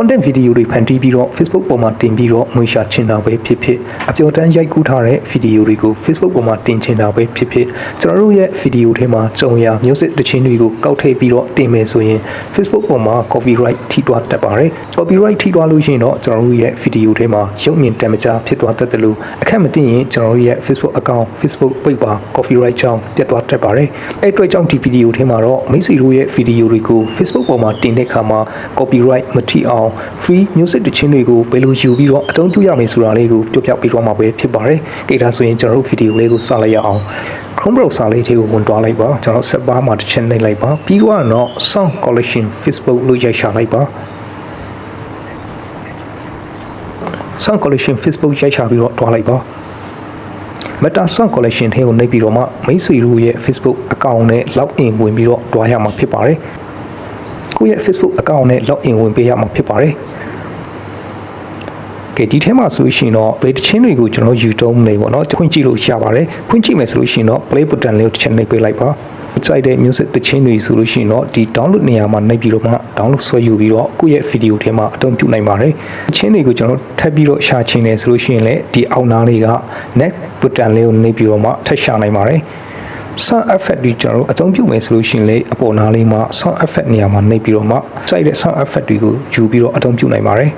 content video တွေဖန်တီးပြီးတော့ Facebook ပေါ်မှာတင်ပြီးတော့ငွေရှာချင်တာပဲဖြစ်ဖြစ်အပြောတမ်းရိုက်ကူးထားတဲ့ video တွေကို Facebook ပေါ်မှာတင်ချင်တာပဲဖြစ်ဖြစ်ကျွန်တော်တို့ရဲ့ video ထဲမှာကြုံရမျိုးစစ်တခြင်းတွေကိုကောက်ထည့်ပြီးတော့တင်မယ်ဆိုရင် Facebook ပေါ်မှာ copyright ထိသွားတတ်ပါတယ် copyright ထိသွားလို့ရှိရင်တော့ကျွန်တော်တို့ရဲ့ video ထဲမှာရုပ်မြင်တံမကြားဖြစ်သွားတတ်တယ်လို့အခက်မတင်ရင်ကျွန်တော်တို့ရဲ့ Facebook account Facebook page ပါ copyright ကြောင့်တက်သွားတတ်ပါတယ်အဲ့အတွက်ကြောင့်ဒီ video ထဲမှာတော့မိတ်ဆွေတို့ရဲ့ video တွေကို Facebook ပေါ်မှာတင်တဲ့အခါမှာ copyright မထိအောင် free music တခြင်းတွေကိုဘယ်လိုယူပြီးတော့အသုံးပြုရမယ်ဆိုတာလေးကိုပြောပြပေးသွားမှာပဲဖြစ်ပါတယ်။ကြည့်ဒါဆိုရင်ကျွန်တော်တို့ video လေးကိုစလိုက်ရအောင် Chrome browser လေးထဲကိုဝင်သွားလိုက်ပါကျွန်တော်ဆက်ပါမှာတစ်ချက်နှိပ်လိုက်ပါပြီးတော့တော့ song collection Facebook လို့ရိုက်ရှာလိုက်ပါ song collection Facebook ရိုက်ရှာပြီးတော့တွားလိုက်ပါ Meta Song Collection ထဲကိုနှိပ်ပြီးတော့မှမိတ်ဆွေတို့ရဲ့ Facebook account နဲ့ login ဝင်ပြီးတော့တွားရမှာဖြစ်ပါတယ် ကိုယ့်ရဲ့ Facebook account နဲ့ login ဝင်ပေးရမှာဖြစ်ပါတယ်ကဲဒီထဲမှာဆိုလို့ရှိရင်တော့ဘယ်တစ်ချင်းတွေကိုကျွန်တော်ယူတုံးနေပေါ့နော်ဖွင့်ကြည့်လို့ရပါတယ်ဖွင့်ကြည့်မယ်ဆိုလို့ရှိရင်တော့ play button လေးကိုတစ်ချက်နှိပ်ပေးလိုက်ပါစိုက်တဲ့ music တချင်းတွေဆိုလို့ရှိရင်တော့ဒီ download နေရာမှာနှိပ်ပြီးတော့မှ download ဆွဲယူပြီးတော့ကိုယ့်ရဲ့ video ထဲမှာအသုံးပြုနိုင်ပါတယ်တချင်းတွေကိုကျွန်တော်ထပ်ပြီးတော့ရှာချင်တယ်ဆိုလို့ရှိရင်လည်းဒီအောက်နားလေးက next button လေးကိုနှိပ်ပြီးတော့မှထပ်ရှာနိုင်ပါတယ် sound effect တွေကျွန်တော်တို့အသုံးပြုမယ်ဆိုလို့ရှိရင်လေအပေါ်နားလေးမှာ sound effect နေရာမှာနှိပ်ပြီးတော့မှစိုက်တဲ့ sound effect တွေကိုယူပြီးတော့အသုံးပြုနိုင်ပါတယ်